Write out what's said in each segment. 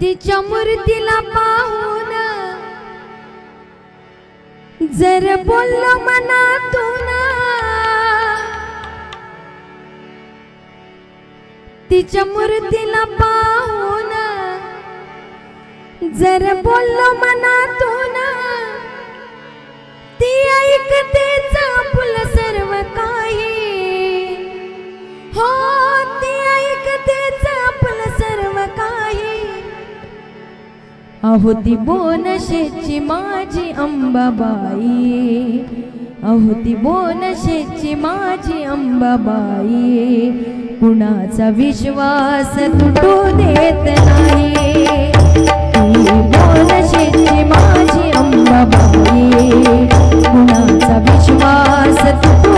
तिच्या मूर्तीला पाहून जर बोललो मनातून तिच्या मूर्तीला पाहून जर बोललो मनातून ती ऐकते अहोती बोनशेची माझी अंबाबाई. अहोती बोनशेची माझी अंबाबाई. कुणाचा विश्वास तुटू देत नाही. बोनशेची माझी अंबाबाई. कुणाचा विश्वास तुटू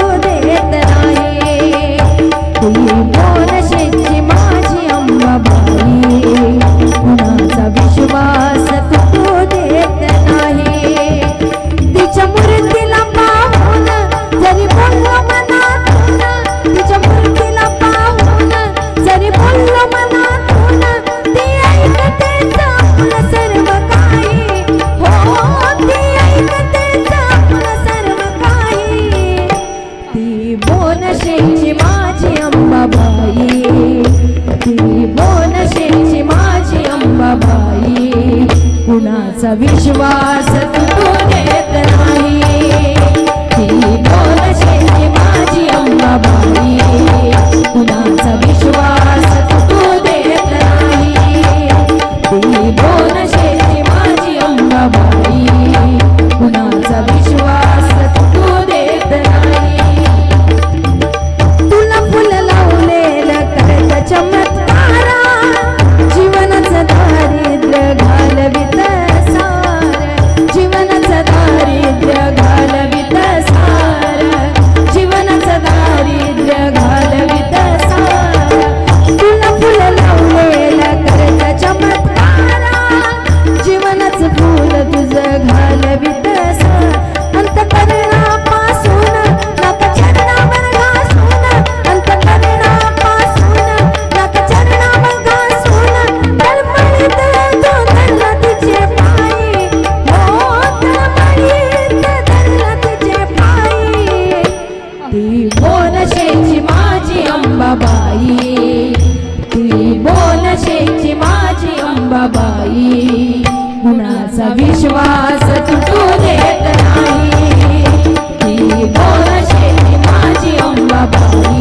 बोनशेची माझी अंबाबाई. ती बोनशेची माझी अंबाबाई. कुणाचा विश्वास तू বাবা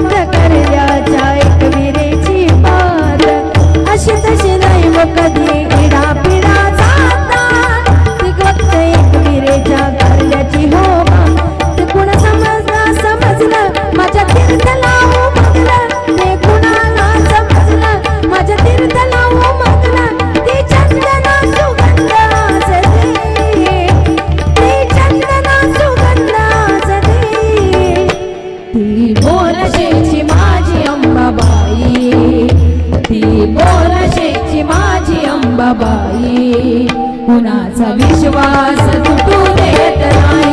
बंद करया जाय कविरेची अशी तशी नाही व कधी इडा एक विरेच्या कार्याची हो ते गुण समजला समजलं माझ्या तीर्थला हो मगला माझ्या तीर्थला हो मगला. ते चंदना ते चंदना सुगंध बोरशेची माझी अंबाबाई. माझी अंबाबाई. कुणाचा विश्वास तुटू देत नाही.